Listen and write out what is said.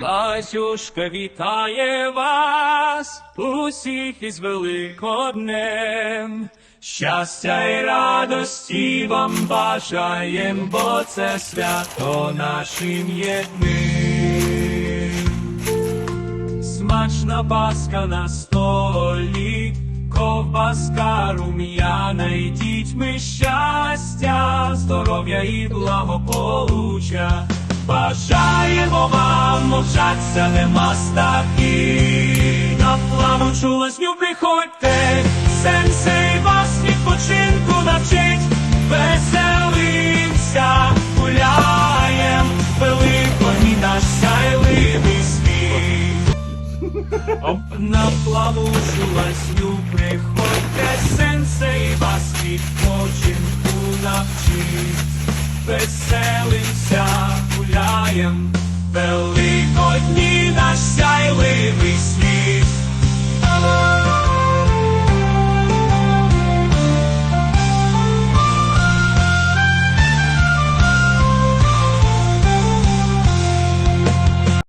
Батюшка вітає вас, усіх із Великоднем. Щастя й радості вам бажаєм, бо це свято нашим єдним. Смачна паска на столі, ковбаска рум'яна і дітьми щастя, здоров'я і благополуччя. Бажаємо вам, мовчаться нема стаки. На плаву чулосню приходьте, сенсей вас відпочинку навчить, веселимся, гуляєм, великий наш сяйливий світ. На плаву ласню приходьте, сенсей вас відпочинку навчить. Веселимся, Маєм великодні.